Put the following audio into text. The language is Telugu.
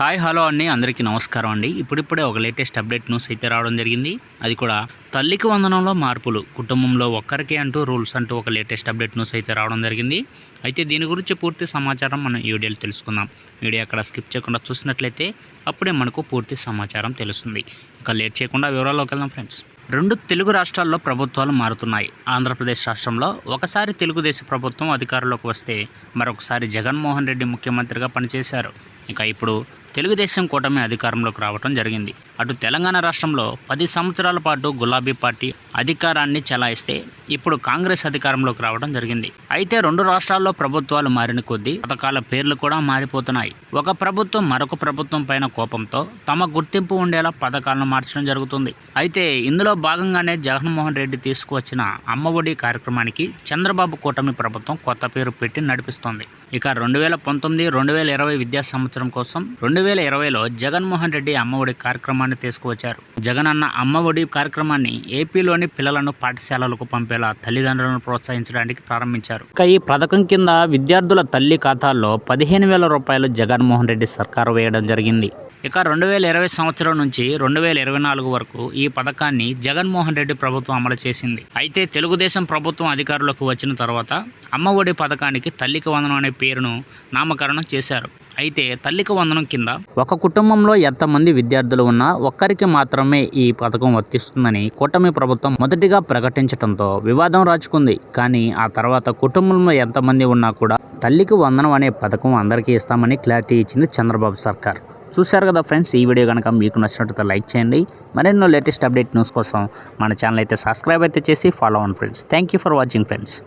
హాయ్ హలో అండి. అందరికీ నమస్కారం అండి. ఇప్పుడిప్పుడే ఒక లేటెస్ట్ అప్డేట్ న్యూస్ అయితే రావడం జరిగింది. అది కూడా తల్లికి వందనంలో మార్పులు కుటుంబంలో ఒక్కరికే అంటూ రూల్స్ అంటూ ఒక లేటెస్ట్ అప్డేట్ న్యూస్ అయితే రావడం జరిగింది. అయితే దీని గురించి పూర్తి సమాచారం మనం ఈ వీడియోలో తెలుసుకుందాం. వీడియో అక్కడ స్కిప్ చేయకుండా చూసినట్లయితే అప్పుడే మనకు పూర్తి సమాచారం తెలుస్తుంది. ఇక లేట్ చేయకుండా వివరాల్లోకి వెళ్దాం ఫ్రెండ్స్. రెండు తెలుగు రాష్ట్రాల్లో ప్రభుత్వాలు మారుతున్నాయి. ఆంధ్రప్రదేశ్ రాష్ట్రంలో ఒకసారి తెలుగుదేశం ప్రభుత్వం అధికారంలోకి వస్తే మరొకసారి జగన్మోహన్ రెడ్డి ముఖ్యమంత్రిగా పనిచేశారు. ఇక ఇప్పుడు తెలుగుదేశం కూటమి అధికారంలోకి రావడం జరిగింది. అటు తెలంగాణ రాష్ట్రంలో పది సంవత్సరాల పాటు గులాబీ పార్టీ అధికారాన్ని చెలాయిస్తే ఇప్పుడు కాంగ్రెస్ అధికారంలోకి రావడం జరిగింది. అయితే రెండు రాష్ట్రాల్లో ప్రభుత్వాలు మారిన కొద్దీ పథకాల పేర్లు కూడా మారిపోతున్నాయి. ఒక ప్రభుత్వం మరొక ప్రభుత్వం పైన కోపంతో తమ గుర్తింపు ఉండేలా పథకాలను మార్చడం జరుగుతుంది. అయితే ఇందులో భాగంగానే జగన్మోహన్ రెడ్డి తీసుకువచ్చిన అమ్మఒడి కార్యక్రమానికి చంద్రబాబు కూటమి ప్రభుత్వం కొత్త పేరు పెట్టి నడిపిస్తోంది. ఇక రెండు వేల పంతొమ్మిది రెండు వేల ఇరవై విద్యా సంవత్సరం కోసం రెండు వేల ఇరవైలో జగన్మోహన్ రెడ్డి అమ్మఒడి కార్యక్రమాన్ని తీసుకువచ్చారు. జగన్ అన్న అమ్మఒడి కార్యక్రమాన్ని ఏపీలోని పిల్లలను పాఠశాలలకు పంపేలా తల్లిదండ్రులను ప్రోత్సహించడానికి ప్రారంభించారు. ఇక ఈ పథకం కింద విద్యార్థుల తల్లి ఖాతాల్లో పదిహేను వేల రూపాయలు జగన్మోహన్ రెడ్డి సర్కారు వేయడం జరిగింది. ఇక రెండు వేల ఇరవై సంవత్సరం నుంచి రెండు వేల ఇరవై నాలుగు వరకు ఈ పథకాన్ని జగన్మోహన్ రెడ్డి ప్రభుత్వం అమలు చేసింది. అయితే తెలుగుదేశం ప్రభుత్వం అధికారులకు వచ్చిన తర్వాత అమ్మఒడి పథకానికి తల్లికి వందనం అనే పేరును నామకరణం చేశారు. అయితే తల్లికి వందనం కింద ఒక కుటుంబంలో ఎంతమంది విద్యార్థులు ఉన్నా ఒక్కరికి మాత్రమే ఈ పథకం వర్తిస్తుందని కూటమి ప్రభుత్వం మొదటిగా ప్రకటించడంతో వివాదం రాచుకుంది. కానీ ఆ తర్వాత కుటుంబంలో ఎంతమంది ఉన్నా కూడా తల్లికి వందనం అనే పథకం అందరికీ ఇస్తామని క్లారిటీ ఇచ్చింది చంద్రబాబు సర్కార్. చూశారు కదా ఫ్రెండ్స్ ఈ వీడియో కనుక మీకు నచ్చినట్లయితే లైక్ చేయండి. మరెన్నో లేటెస్ట్ అప్డేట్ న్యూస్ కోసం మన ఛానల్ అయితే సబ్స్క్రైబ్ అయితే చేసి ఫాలో అవ్వండి friends thank you for watching friends